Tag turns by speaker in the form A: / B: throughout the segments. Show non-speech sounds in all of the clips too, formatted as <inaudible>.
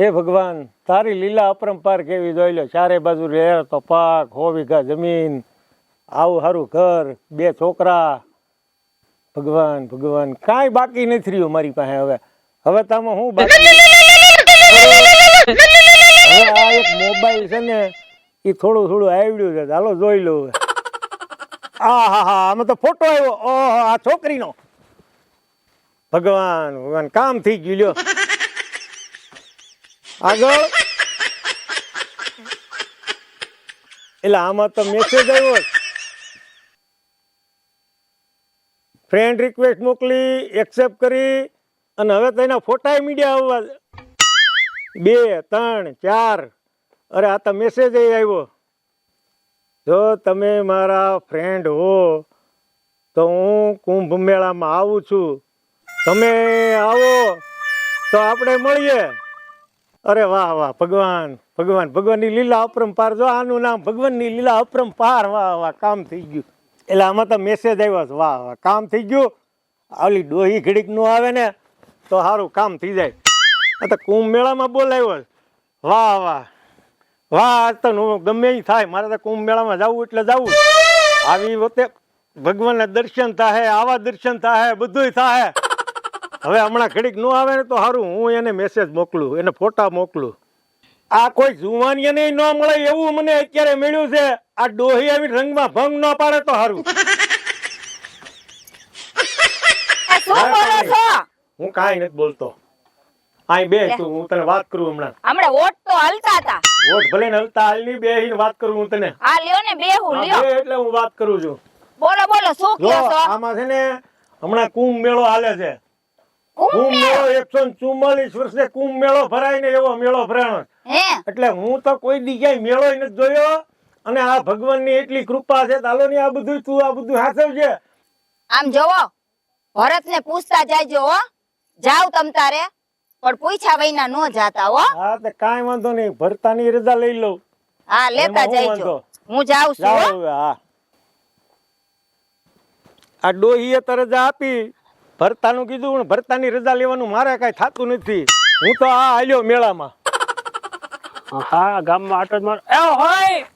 A: હે ભગવાન તારી લીલા અપરંપાર કેવી જોઈ લો ચારે બાજુ રહેર તો પાક હો વીઘા જમીન આવું સારું ઘર બે છોકરા ભગવાન ભગવાન કાંઈ બાકી નથી રહ્યું મારી પાસે હવે હવે તમે હું બાકી હવે આ એક મોબાઈલ છે ને એ થોડું થોડું આવડ્યું છે ચાલો જોઈ લો. આ હા હા આમાં તો ફોટો આવ્યો ઓહો આ છોકરીનો ભગવાન ભગવાન કામ થઈ ગયું લ્યો આગળ. એટલે આમાં તો મેસેજ આવ્યો ફ્રેન્ડ રિક્વેસ્ટ મોકલી એક્સેપ્ટ કરી, અને હવે તો એના ફોટા મીડિયા આવવા બે, ત્રણ, ચાર. અરે આ તો મેસેજ આવ્યો. જો તમે મારા ફ્રેન્ડ હો, તો હું કુંભ મેળામાં આવું છું. તમે આવો, તો આપણે મળીએ. અરે વાહ વાહ, ભગવાન ભગવાન, ભગવાનની લીલા અપરંપાર જો આનું નામ ભગવાનની લીલા અપરંપાર વાહ વાહ, કામ થઈ ગયું. એટલે આમાં તો મેસેજ આવ્યો છે, વાહ વાહ, કામ થઈ ગયું. આવલી ડોહી ઘડીક આવે ને, તો સારું કામ થઈ જાય. તો કુંભ મેળામાં બોલાવ્યો વાહ વાહ વાહ, આજ તો ગમે એ થાય. મારે તો કુંભ મેળામાં જવું એટલે જવું. આવી વખતે ભગવાનના દર્શન થાય, આવા દર્શન થાય, બધુંય થાય. હવે હમણાં ઘડીક ન આવે ને તો સારું હું એને મેસેજ મોકલું એને ફોટા મોકલું. આ કોઈ જુવાનીને ન મળે એવું મને અત્યારે મળ્યું છે. આ ડોહી આવી રંગમાં ભંગ ન પાડે તો સારું હું કાઈ નથી બોલતો. આઈ બે તું હું તને વાત કરું હમણાં.
B: હમણાં ઓટ તો હલતા હતા.
A: વોટ ભલે ને હલતા હાલની બે વાત કરું હું તને.
B: આ લ્યો ને બે
A: હું
B: લ્યો.
A: બે એટલે હું વાત કરું છું.
B: બોલો બોલો શું કહો છો?
A: આમાં છે ને હમણાં કુંભ મેળો હાલે છે.
B: કુંભ મેળો?
A: એકસો ચુમ્માલીસ વર્ષે કુંભ મેળો ભરાય ને એવો મેળો ભરાણો. એટલે હું તો કોઈ દી ક્યાંય મેળો નથી જોયો અને આ ભગવાનની એટલી કૃપા છે તાલો ની આ બધું તું આ બધું હાચવજે
B: આમ જોવો ભરત ને પૂછતા જાયજો હો. જાવ તમ તારે પણ પૂછ્યા વૈના નો જાતા હો.
A: હા તે કાઈ વાંધો નહીં ભરતાની રજા લઈ લઉં.
B: હા લેતા
A: જાય હું
B: જાયજો. હું જાઉં છું હો.
A: આ ડોહીએ તો રજા આપી. ભરતાનું કીધું પણ ભરતાની રજા લેવાનું મારે કાંઈ થતું નથી. હું તો આ હાલ્યો મેળામાં.
C: હા ગામમાં આટો જ મારો એ હોય!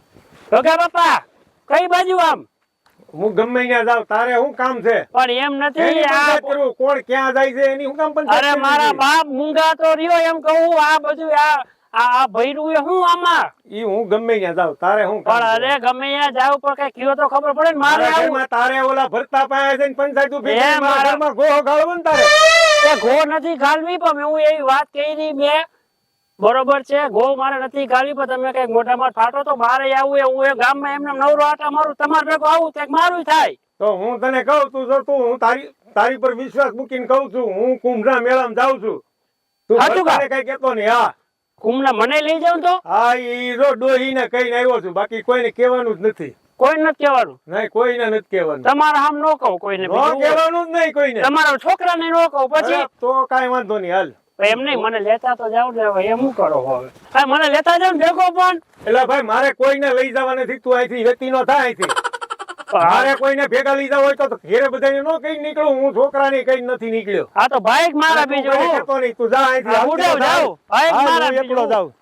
C: ગગા બાપા કઈ બાજુ આમ?
A: હું ગમે ત્યાં જાઉં તારે શું કામ છે?
C: પણ એમ નથી આ
A: કરવું કોણ ક્યાં જાય છે એની શું કામ પણ
C: અરે મારા બાપ મૂંગા તો રહ્યો એમ કહું આ બધું આ આ ભૈરું એ હું આમાં?
A: ઈ હું ગમે ત્યાં જાવ તારે હું
C: પણ અરે ગમે ત્યાં જાવ પણ કઈ કયો તો ખબર પડે ને મારે આવું.
A: તારે ઓલા ભરતા પાયા છે ને પંચાયત ઊભી છે મારા માં ગોહો ગાળવો ને તારે.
C: એ ગો નથી ગાળવી પણ હું એવી વાત કરી મે. બરોબર છે ગો મારે નથી ગાલવી પણ તમે કંઈક મોઢામાં ફાટો તો મારે આવું એ હું એ ગામમાં એમને નવરો આટા મારું તમારે ભેગું આવું કંઈક મારું થાય.
A: તો હું તને કહું તું જો તું હું તારી તારી પર વિશ્વાસ મૂકીને કહું છું હું કુંભના મેળામાં જાઉં છું. તું કઈ કેતો નહીં હા.
C: કુંભના મને લઈ જાવ તો?
A: હા ઈ જો ડોહીને કહીને આવ્યો છું. બાકી કોઈને કહેવાનું જ નથી.
C: કોઈ નથી કહેવાનું?
A: નહીં કોઈને નથી કહેવાનું.
C: તમારે આમ નો કહો કોઈને
A: નો. કહેવાનું જ નહીં કોઈને.
C: તમારા છોકરાને નો કહો પછી?
A: તો કાઈ વાંધો નહીં હાલ.
C: એમ નહીં મને લેતા તો જાવ ને એમ હું કરો હવે? મને લેતા જાવ ને દેખો પણ.
A: એટલે ભાઈ મારે કોઈને લઈ જવા નથી તું અહીંથી વેતી નો થાય અહીંથી. મારે કોઈને ભેગા લીધા હોય તો ઘેરે બધાને નો કઈ નીકળો. હું છોકરાને કઈ નથી નીકળ્યો.
C: આ તો ભાઈ મારા બીજો હું.
A: નહીં, તું જા અહીંથી.
C: હા, જાવ
A: હા,
C: મારા
A: એકલો
C: બીજું.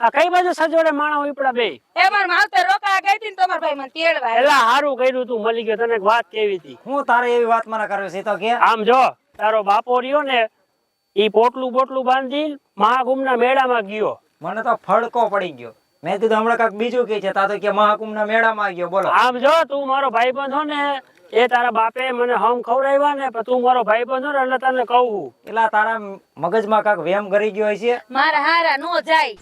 C: આ કઈ બાજુ સજોડે માણસ ઉપડા બે?
B: એ માર માવતર રોકા ગઈ હતી ને તમારા ભાઈ મને તેડવા
C: એલા હારું કર્યું તું મળી ગયો. તને વાત કેવી હતી?
D: હું તારે એવી વાત મારા કરવી છે તો કે.
C: આમ જો તારો બાપો રહ્યો ને ઈ પોટલું પોટલું બાંધી મહાકુંભના મેળામાં ગયો.
D: મને તો ફડકો પડી ગયો. મેં કીધું હમણાં કાંઈક બીજું કે છે તા તો કે મહાકુંભના મેળામાં ગયો બોલો.
C: આમ જો તું મારો ભાઈબંધ હો ને એ તારા બાપે મને હમ ખવડાવ્યા ને પણ તું મારો ભાઈબંધ હો ને એટલે તને કહું
D: એટલે તારા મગજમાં કાંઈક વેમ કરી ગયો છે
B: મારા હારા નો જાય.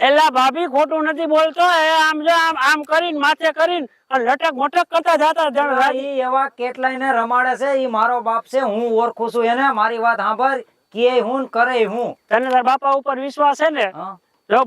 C: એલા ભાભી ખોટું નથી બોલતો એ આમ જો આમ આમ કરીને માથે કરીને અને લટક મટક કરતા જાતા જણ રાજી.
D: ઈ એવા કેટલાય ને રમાડે છે ઈ મારો બાપ છે હું ઓળખું છું એને મારી વાત સાંભળ કે હું કરે હું.
C: તને તાર બાપા ઉપર વિશ્વાસ છે ને?
D: હા,
C: જો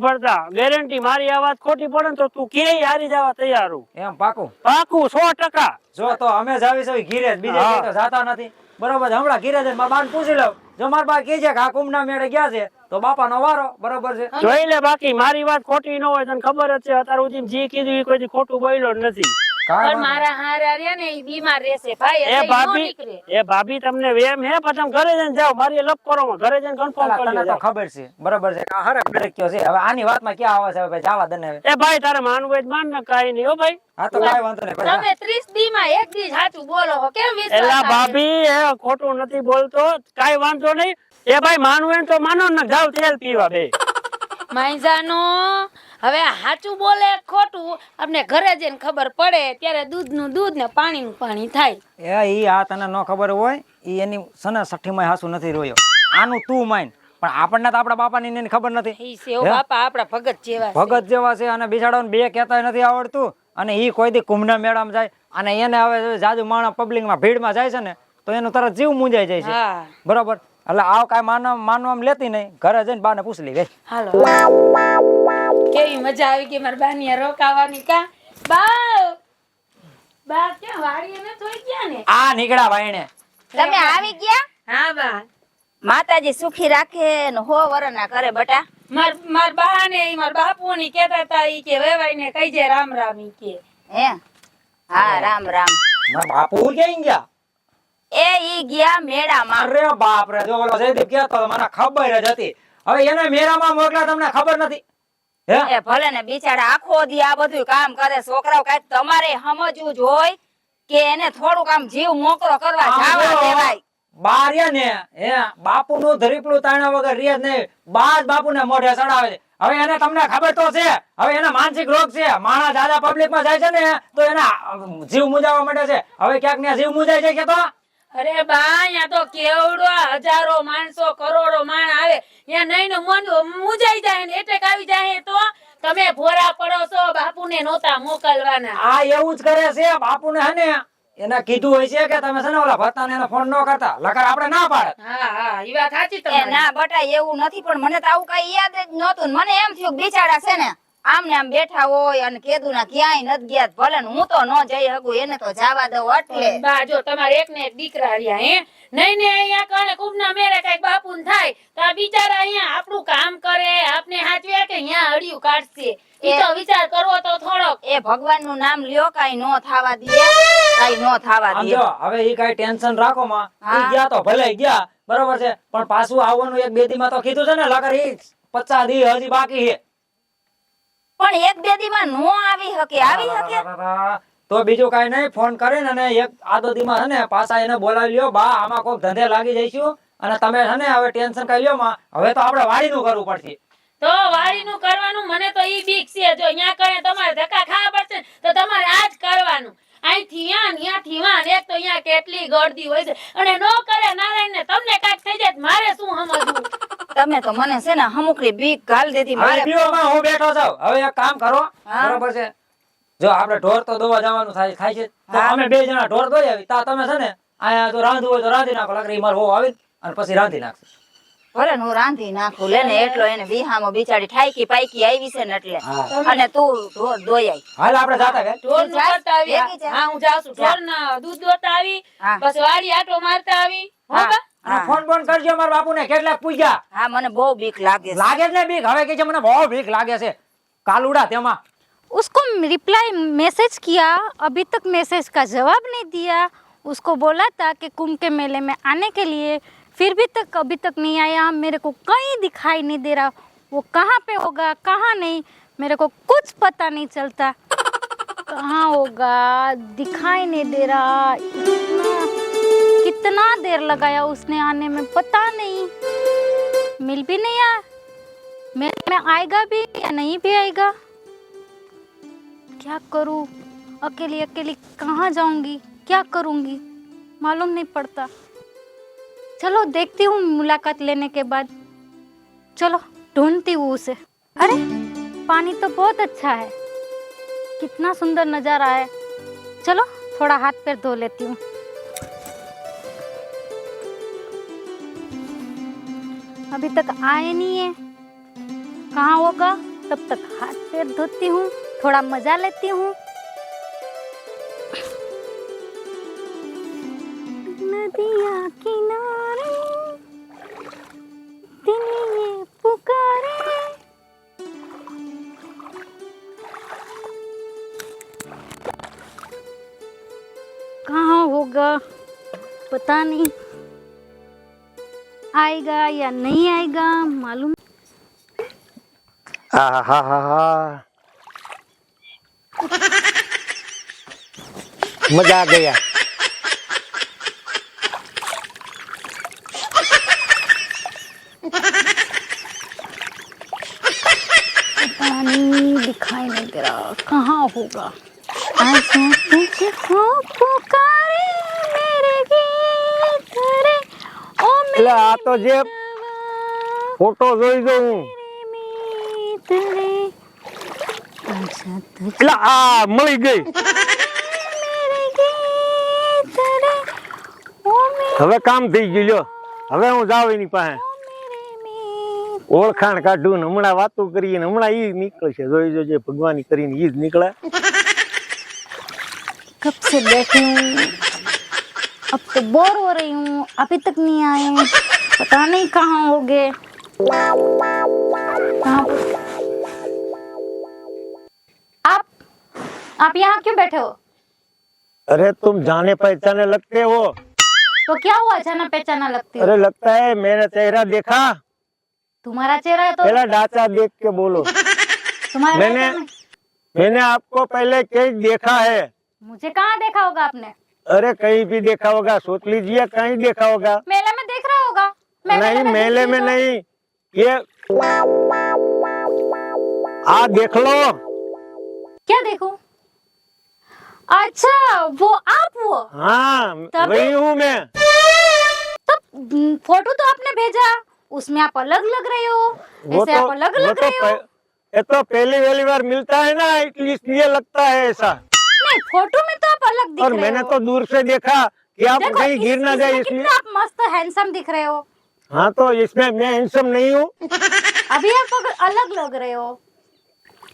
C: ગેરંટી મારી આ વાત ખોટી પડે ને તો તું કે હારી જવા તૈયાર હું
D: એમ પાકું?
C: પાકું સો ટકા.
D: જો તો અમે જાવી છે ઘીરે જ બીજે. તો જાતા નથી. બરોબર હમણાં ઘીરે જઈને મારા બાન પૂછી લઉં જો મારા બા કે છે કે આ કુંભના મેળે ગયા છે તો બાપા નો વારો બરોબર છે?
C: જોઈ લે બાકી મારી વાત ખોટી ન હોય તને ખબર જ છે અત્યારે સુધી જે કીધું એ કોઈ ખોટું બોલ્યો નથી.
E: પણ મારા હારા રહ્યા ને બીમાર રહેશે. ભાઈ
C: એ
E: એટલે ઈ નો
C: ભાભી એ ભાભી તમને વેમ હે? પણ ઘરે જઈને જાઓ મારી લપ કરો માં. ઘરે જઈને કન્ફર્મ કરી
D: તને તો ખબર છે. બરોબર છે. આ હરખ ડરક્યો છે. હવે આની વાતમાં ક્યાં આવે છે? હવે ભાઈ જાવા દે
C: એ ભાઈ તારે માનવું હોય માન ને કાંઈ નહીં હો ભાઈ.
D: હા તો કાંઈ વાંધો નહીં
E: તમે ત્રીસ દી માં એક દી સાચું બોલો. કેમ વિશ્વાસ
C: એલા ભાભી એ ખોટું નથી બોલતો. કાઈ વાંધો નહીં. એ ભાઈ માનવું તો માનો ને જાવ તેલ પીવા બે. <laughs>
E: માઈજાનો હવે સાચું બોલે ખોટું આપણે ઘરે જઈને ખબર પડે ત્યારે દૂધનું દૂધ ને પાણીનું પાણી થાય.
D: એ ઈ આ તને ન ખબર હોય ઈ એની સને સઠ્ઠીમાં હાસુ નથી રોયો આનું તું માન. પણ આપણને તો આપણા બાપાની ને એની ખબર નથી.
E: ઈ સેવ બાપા આપણા ભગત જેવા
D: ભગત જેવા છે અને બિચારાઓને બે કહેતા નથી આવડતું. અને ઈ કોઈ દી કુંભના મેળામાં જાય અને એને હવે જાજુ માણસ પબ્લિકમાં ભીડમાં જાય છે ને તો એનું તરત જીવ મૂંઝાઈ જાય છે. બરોબર? એટલે આવ કાંઈ માનવા માનવામાં લેતી નહીં. ઘરે જઈને બાને પૂછ લે
E: હાલો. કેવી મજા આવી ગઈ મારા બાની રોકાવાની કા? બા બા ક્યાં વાડીએ ન થોઈ ગયા ને?
D: આ નીકળા ભાઈને.
B: તમે આવી ગયા?
E: હા બા.
B: માતાજી સુખી રાખે ને હો વરના કરે બટા.
E: માર માર બા ને ઈ માર બાપુ ની કેતા હતા ઈ કે વેવાઈ ને કઈ જે રામ રામ ઈ કે.
B: હે? હા રામ રામ.
D: માર બાપુ ક્યાં ગયા?
B: એ ઈ ગયા મેળામાં.
D: અરે બાપ રે જો ઓલો જયદીપ કહેતો હતો, મને ખબર જ હતી. હવે એને મેળામાં મોકલા તમને ખબર નથી. હે?
B: એ ભલે ને બિચારા આખો દી આ બધું કામ કરે છોકરાઓ કાંઈક તમારે સમજવું હોય કે એને થોડુંક આમ જીવ મોકરો કરવા જાવા દેવાય.
D: ને હે બાપુ નું ધરીપલું તાણા વગર રે જ બાદ બાપુ ને મોઢે ચડાવે છે. હવે એને તમને ખબર તો છે હવે એને માનસિક રોગ છે. માણસ દાદા પબ્લિકમાં જાય છે ને તો એના જીવ મુજાવા માટે છે. હવે ક્યાંક ને જીવ મુજાય છે કે તો?
E: અરે બા અહીંયા તો કેવડો હજારો માણસો કરોડો માણ આવે. ત્યાં નહીં ને મન મુજાઈ જાય ને એટેક આવી જાય તો? તમે ભોરા પડો છો બાપુને નોતા મોકલવાના.
D: હા એવું જ કરે છે બાપુ ને હે એને કીધું હોય છે કે તમે છે ને ઓલા ભત્તા ને ફોન ન કરતા. લકર આપણે ના પાડે.
E: હા હા ઈ વાત સાચી
B: એ
E: તમારી.
B: ના બટા એવું નથી પણ મને તો આવું કઈ યાદ જ નહોતું. મને એમ થયું બિચારા છે ને આમ ને આમ બેઠા હોય અને કેદુ ના ક્યાંય નથી ગયા ભલે હું તો ન જઈ શકું એને તો જવા દઉં એટલે.
E: બા જો તમારે એક ને દીકરા રહ્યા હે? નહીં ને અહીંયા કણે કુબના મેરે કંઈક બાપુ થાય તો આ બિચારા અહીંયા આપણું કામ કરે આપને હાચવે કે અહીંયા અડિયું કાઢશે? એ તો વિચાર કરવો તો થોડોક.
B: એ ભગવાનનું નામ લ્યો કઈ નો થાવા દે કઈ નો થાવા દે.
D: જો હવે એ કઈ ટેન્શન રાખો માં. એ
B: હા.
D: ગયા તો ભલે ગયા બરોબર છે પણ પાછું આવવાનું એક બે દી માં તો કીધું છે ને લગર ઈ પચાસ દી હજી બાકી છે.
B: પણ એક બે દી માં નો આવી શકે આવી શકે
D: તો બીજું કઈ નહીં ફોન કરીને ને એક આદો દી માં છે ને પાછા એને બોલાવી લ્યો. બા આમાં કોક ધંધે લાગી જઈશું અને તમે છે ને હવે ટેન્શન કઈ લ્યો માં. હવે તો આપણે વાડીનું કરવું પડશે.
E: તો વાડીનું કરવાનું મને તો ઈ બીક છે. જો અહીંયા કરે તમારે ધક્કા ખાવા પડશે તો તમારે આજ કરવાનું. અહીંથી યાં ને યાંથી વાં એક તો અહીંયા કેટલી ગળદી હોય છે. અને નો કરે નારાયણ ને તમને કાંઈક થઈ જાય મારે શું સમજવું?
B: તમે તો મને છે ને હમુકરી બીક ગાલ દેતી મારે
D: પીવામાં હું બેઠો છું. હવે એક કામ કરો. બરાબર છે? જો આપણે ઢોર તો દોવા જવાનું થાય થાય છે. તો અમે બે જણા ઢોર દોઈ આવી. તા તમે છે ને આયા જો રાંધવું હોય તો રાંધી નાખો લકડી માર હો આવી અને પછી રાંધી નાખશે.
B: ભલે હું રાંધી નાખું લે ને એટલો એને વિહામાં બિચારી ઠાઈકી પાઈકી આવી છે ને એટલે. અને તું ઢોર દોઈ આવી.
D: હાલ આપણે જાતા કે?
E: ઢોર
B: જા,
E: આવી. હા હું જાઉં છું. ઢોર ના દૂધ દોતા આવી પછી વાડી આટો મારતા આવી. હો
B: હા,
E: બા?
D: અને
B: હા.
D: ફોન ફોન કરજો મારા બાપુને કેટલાક પૂજ્યા
B: હા મને બહુ બીક લાગે છે
D: લાગે જ ને બીક હવે કે છે મને બહુ બીક લાગે છે કાલુડા તેમાં
F: उसको रिप्लाई मैसेज किया अभी तक मैसेज का जवाब नहीं दिया उसको बोला था कि कुंभ के मेले में आने के लिए फिर भी तक अभी तक नहीं आया मेरे को कहीं दिखाई नहीं दे रहा वो कहाँ पे होगा कहाँ नहीं मेरे को कुछ पता नहीं चलता कहाँ होगा दिखाई नहीं दे रहा इतना कितना देर लगाया उसने आने में, पता नहीं। मिल भी नहीं आया। मेले में आएगा भी या नहीं भी आएगा। क्या करूँ? अकेली अकेली कहाँ जाऊँगी? क्या करूँगी? मालूम नहीं पड़ता। चलो, देखती हूँ मुलाकात लेने के बाद। चलो, ढूंढती हूँ उसे। अरे, पानी तो बहुत अच्छा है। कितना सुंदर नज़ारा है। चलो, थोड़ा हाथ पैर धो लेती हूँ। अभी तक आए नहीं है। कहाँ होगा? तब तक हाथ पैर धोती हूँ, थोड़ा मज़ा लेती हूँ। नदिया किनारे दिल ये पुकारे। आएगा पता नहीं। आएगा या नहीं आएगा मालूम
A: हा हा हा हा मजा आ
F: गया पानी दिखाई नहीं दे रहा कहाँ होगा आज मैं तुझे खो पुकार
A: એટલે આ તો જે ફોટો જોઈ જો હું એટલે આ મળી ગઈ. હવે કામ થઈ ગયું જો હવે હું જાવ એની પાસે. ઓળખાણ કાઢું ને હમણાં વાતો કરીએ ને હમણાં ઈ છે જોઈ જોજે, ભગવાન કરીને ઈ જ નીકળે.
F: કબ સે બેઠી. अब तो बोर हो रही हूँ। अभी तक नहीं आए। पता नहीं कहाँ हो गए। आप आप यहाँ क्यों बैठे हो?
A: अरे तुम जाने पहचाने लगते हो।
F: तो क्या हुआ जाना पहचाना लगती हो?
A: अरे लगता है मेरा चेहरा देखा।
F: तुम्हारा चेहरा तो
A: पहला डाचा देख के बोलो।
F: तुम्हारा
A: मैंने मैंने आपको पहले कहीं देखा है।
F: मुझे कहाँ देखा होगा आपने?
A: अरे कहीं भी देखा होगा सोच लीजिए कहीं देखा होगा।
F: मेले में देख रहा होगा। मेले
A: नहीं
F: में
A: मेले में नहीं ये आ देख लो।
F: क्या देखो? अच्छा वो आप वो?
A: हाँ वही हूँ मैं।
F: तब हम्म, फ़ोटो तो आपने भेजा। उसमें आप अलग लग रहे हो।
A: वो
F: ऐसे
A: तो
F: आप अलग लग
A: तो
F: रहे हो।
A: ये तो पहली पहली बार मिलता है ना इसलिए लगता है ऐसा।
F: नहीं फ़ोटो में तो आप अलग दिख
A: और
F: रहे
A: मैंने
F: हो।
A: तो दूर से देखा कि आप
F: देखो,
A: कहीं
F: इस-
A: गिर ना
F: इसमें
A: जाए इसलिए
F: आप मस्त हैंडसम दिख रहे हो।
A: हाँ तो इसमें मैं हैंडसम नहीं हूँ।
F: अभी आप अगर अलग लग रहे हो।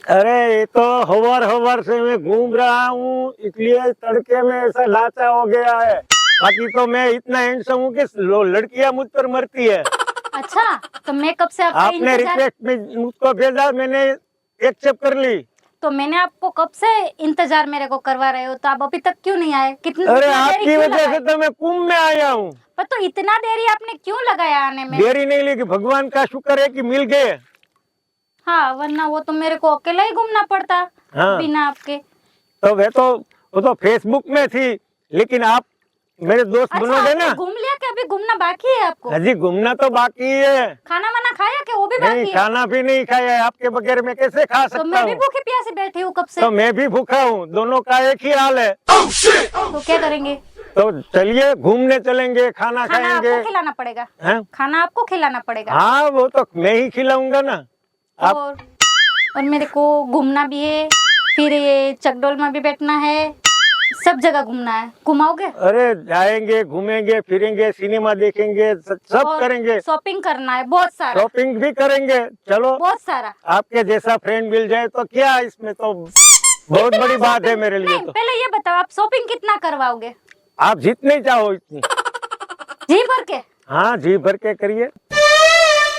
A: अरे ये तो हवर हवर से मैं घूम रहा हूँ इसलिए तड़के में ऐसा लाचा हो गया है। बाकी तो मैं इतना हैंडसम हूँ कि लो- लड़कियाँ मुझ पर मरती है।
F: अच्छा तो मैं कब से आपका
A: आपने
F: इंतज़ार
A: रिक्वेस्ट में मुझको भेजा मैंने एक्सेप्ट कर ली।
F: तो मैंने आपको कब से इंतज़ार मेरे को करवा रहे हो? तो आप अभी तक क्यों नहीं आए? कितनी
A: अरे आपकी वजह से तो मैं कुंभ में आया हूँ।
F: पर तो इतना देरी आपने क्यों लगाया आने में?
A: देरी नहीं लगी भगवान का शुक्र है कि मिल गए।
F: हाँ वरना वो तो मेरे को अकेला ही घूमना पड़ता
A: हाँ।
F: बिना आपके।
A: तो वे तो वो तो फेसबुक में थी लेकिन आप मेरे दोस्त
F: अच्छा
A: बनोगे ना?
F: घूम लिया कि अभी घूमना बाकी है आपको?
A: अजी घूमना तो बाकी है।
F: खाना वाना खाया कि वो भी बाकी
A: नहीं
F: है?
A: खाना भी नहीं खाया है। आपके बगैर मैं कैसे खा सकता
F: तो
A: सकता
F: मैं भी
A: हूँ?
F: भूखी प्यासी बैठी हूँ कब से?
A: तो मैं भी भूखा हूँ। दोनों का एक ही हाल है।
F: तो क्या करेंगे?
A: तो चलिए घूमने चलेंगे खाना
F: खाना
A: खाएँगे।
F: आपको खिलाना पड़ेगा।
A: हैं?
F: खाना आपको खिलाना पड़ेगा।
A: हाँ वो तो मैं ही खिलाऊँगा ना। आप
F: और और मेरे को घूमना भी है फिर ये चकडोल में भी बैठना है। सब जगह घूमना है। घुमाओगे?
A: अरे जाएँगे घूमेंगे फिरेंगे सिनेमा देखेंगे सब करेंगे।
F: शॉपिंग करना है बहुत सारा।
A: शॉपिंग भी करेंगे। चलो।
F: बहुत सारा।
A: आपके जैसा फ्रेंड मिल जाए तो क्या इसमें तो बहुत बड़ी बात है मेरे लिए तो।
F: पहले ये बताओ आप शॉपिंग कितना करवाओगे?
A: आप जितने चाहो इतनी।
F: जी भर के?
A: हाँ जी भर के करिए।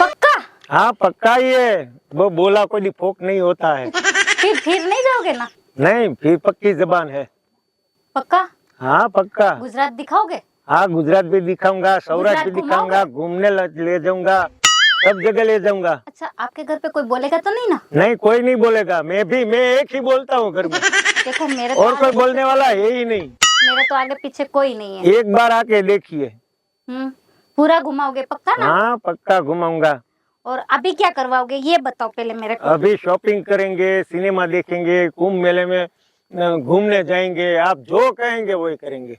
F: पक्का?
A: हाँ पक्का ही है। वो बोला कोई फोक नहीं होता है।
F: फिर फिर नहीं जाओगे ना?
A: नहीं फिर पक्की जबान है।
F: पक्का?
A: हाँ पक्का।
F: गुजरात दिखाओगे?
A: हाँ गुजरात भी दिखाऊँगा सौराष्ट्र भी दिखाऊँगा घूमने ले जाऊँगा सब जगह ले जाऊँगा।
F: अच्छा आपके घर पे कोई बोलेगा तो नहीं ना?
A: नहीं कोई नहीं बोलेगा। मैं भी मैं एक ही बोलता हूँ घर में।
F: देखो मेरे तो
A: और कोई बोलने वाला है ही नहीं।
F: मेरे तो आगे पीछे कोई नहीं है।
A: एक बार आके देखिए।
F: हम्म पूरा घुमाओगे पक्का ना?
A: हाँ पक्का घुमाऊँगा।
F: और अभी क्या करवाओगे ये बताओ पहले मेरे को।
A: अभी शॉपिंग करेंगे सिनेमा देखेंगे कुंभ मेले में घूमने जाएँगे आप जो कहेंगे वही करेंगे।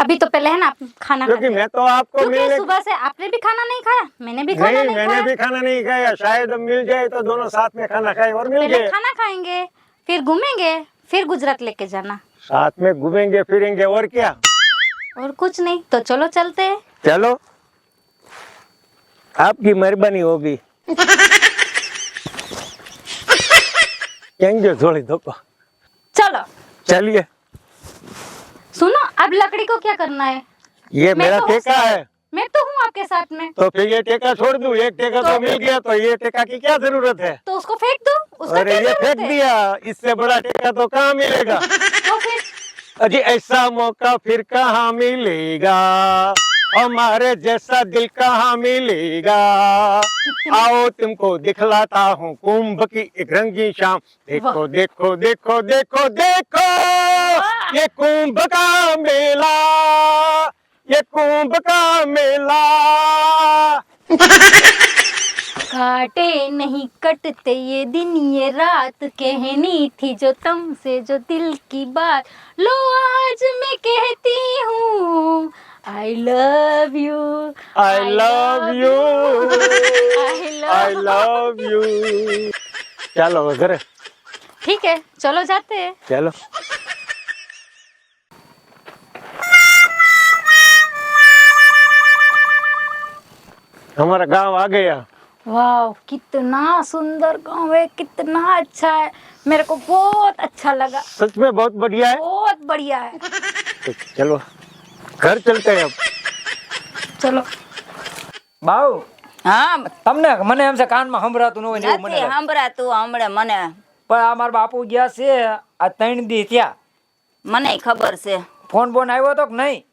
F: अभी तो पहले है ना आप खाना
A: क्योंकि मैं तो आपको मिलने
F: सुबह से आपने भी खाना नहीं खाया मैंने भी खाना
A: नहीं
F: नहीं,
A: मैंने
F: खाया।
A: भी खाना नहीं खाया शायद मिल जाए तो दोनों साथ में खाना खाए और मिल
F: पहले
A: गए
F: खाना खाएँगे फिर घूमेंगे फिर गुजरात लेके जाना।
A: साथ में घूमेंगे फिरेंगे और क्या?
F: और कुछ नहीं तो चलो चलते हैं।
A: चलो। आपकी मेहरबानी होगी। <laughs> थोड़ी धोखो
F: चलो।
A: चलिए।
F: सुनो अब लकड़ी को क्या करना है?
A: ये मेरा
F: तो हूँ
A: टेका है
F: मैं तो हूँ आपके साथ में।
A: तो फिर ये टेका छोड़ दूँ? एक टेका तो मिल गया तो ये टेका की क्या ज़रूरत है?
F: तो उसको फेंक दो? उसका
A: अरे ये फेंक दिया। इससे बड़ा टेका तो कहाँ मिलेगा?
F: तो फिर
A: अजी ऐसा मौका फिर कहाँ मिलेगा? हमारे जैसा दिल कहाँ मिलेगा? आओ तुमको दिखलाता हूँ कुंभ की एक रंगी शाम। देखो देखो देखो देखो देखो ये कुंभ का मेला ये कुंभ का मेला।
F: काटे नहीं कटते ये दिन ये रात। कहनी थी जो तुमसे जो दिल की बात। लो आज मैं कहती हूँ
A: I love you.
F: I,
A: I
F: love,
A: love you. <laughs> I love you.
F: चलो घर ठीक है चलो जाते हैं।
A: चलो। हमारा गाँव आ गया।
F: वाह कितना सुंदर गाँव है कितना अच्छा है। मेरे को बहुत अच्छा लगा।
A: सच में बहुत बढ़िया है।
F: बहुत बढ़िया है।
A: चलो। घर चलते हैं अब
F: चलो
D: બાઉ
B: હા
D: તમને મને એમ છે કાનમાં સંભળાતું ન હોય ને એવું મને
B: નથી
D: લાગે.
B: સાંભળાતું હમણે મને
D: પણ આ મારા બાપુ ગયા છે આ ત્રણ દી થયા
B: મને ખબર છે
D: ફોન બોન આવ્યો તો કે નહીં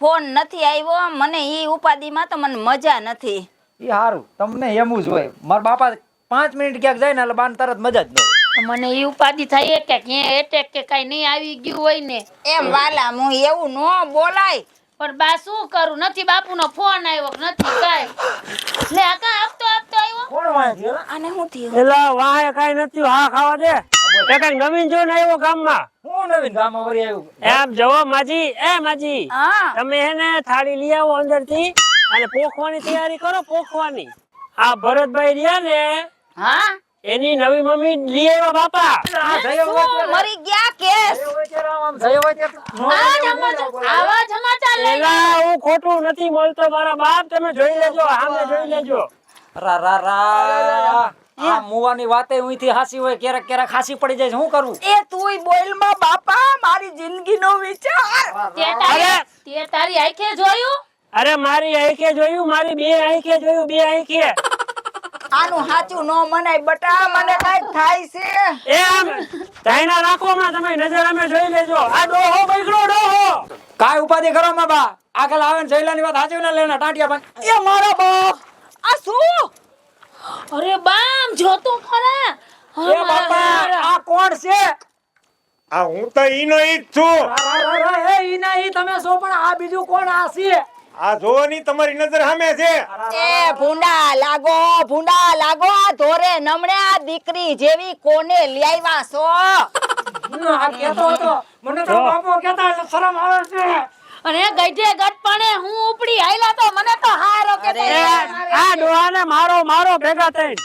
B: ફોન નથી આવ્યો મને ઈ ઉપાધિમાં તો મને મજા નથી
D: એ સારું તમને એમ જ હોય મારા બાપા પાંચ મિનિટ ક્યાંક જાય ને એટલે બાન તરત મજા જ ન હોય
E: મને એ ઉપાધિ થાય કે ક્યાં એટેક કે કઈ નહીં આવી ગયું હોય ને.
B: એમ વાલા હું એવું ન બોલાય.
E: પણ બા શું કરું? નથી બાપુનો ફોન આવ્યો કે નથી કાંઈ. લે આ કા આપતો આપતો આવ્યો?
D: કોણ વાંચે
B: આને હું થયું?
C: એલા વાહે કઈ નથી હા ખાવા દે. એ કઈ નવીન જોઈને આવ્યો ગામમાં?
D: હું નવીન ગામમાં વરી આવ્યો?
C: એમ જવો માજી એ માજી.
B: હા.
C: તમે એને થાળી લઈ આવો અંદરથી અને પોખવાની તૈયારી કરો પોખવાની. આ ભરતભાઈ રહ્યા ને
B: હા.
C: એની નવી મમ્મી લઈ આવ્યા બાપા.
B: મરી ગયા કેસ?
E: આવા સમાચાર
C: હું ખોટું નથી બોલતો મારા બાપ તમે જોઈ લેજો સામે જોઈ લેજો.
D: રા રા રા. આ મુવાની વાતે ઉઈથી હાસી હોય ક્યારેક ક્યારેક હાસી પડી જાય શું કરવું
B: એ તુંય બોલમાં બાપા મારી જિંદગીનો વિચાર.
E: તે તારી તે તારી આંખે જોયું?
C: અરે મારી આંખે જોયું મારી બે આંખે જોયું બે આંખે.
B: આનું સાચું ન મનાય બટા મને કઈ થાય છે.
C: એમ ચાઇના રાખો હમણાં તમે નજર અમે જોઈ લેજો. આ ડોહો બગડો ડોહો!
D: કાય ઉપાધિ કરો માં બા. આગળ આવે ને જયલાની વાત સાચી ના લેના ટાંટિયા પણ એ મારો બાપ
B: આ શું?
E: અરે બામ જો તો ખરા?
D: એ બાપા આ કોણ છે?
A: આ હું તો ઈનો ઈ જ છું
D: એ ઈ ના ઈ તમે છો પણ આ બીજું કોણ આ છે?
A: આ જોવાની તમારી નજર સામે છે.
B: એ ભૂંડા લાગો ભૂંડા લાગો આ ધોરે નમણે આ દીકરી જેવી કોને લ્યાવ્યા છો?
D: આ કેતો હતો. મને તો બાપો કેતા એટલે શરમ આવે છે.
E: અને ગઈઢે ગટપણે હું ઉપડી આયલા તો મને તો હારો કે
C: આ ડોહાને મારો મારો ભેગા
A: થઈ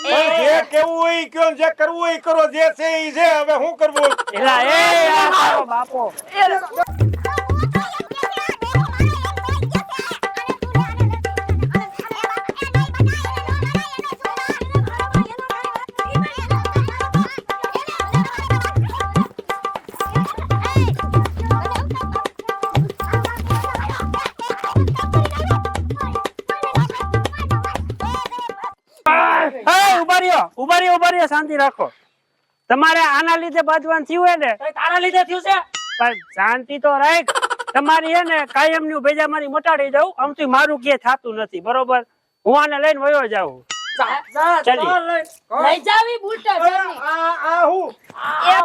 A: જે કેવું હોય ઈ કયો જે કરવું હોય કરો જે છે ઈ છે. હવે શું કરવું?
C: એલા એ આ તારો બાપો. રહ્યો શાંતિ રાખો તમારે આના લીધે બાજવાન થયું હોય ને
D: તારા લીધે થયું છે
C: પણ શાંતિ તો રાખ તમારી હે ને કાયમની ભેજા મારી મટાડી દઉં આમથી મારું કે થાતું નથી બરોબર હું આને લઈને વયો જાઉં
D: લઈ.
E: જાવી બુલટા
A: આ આ હું
B: એ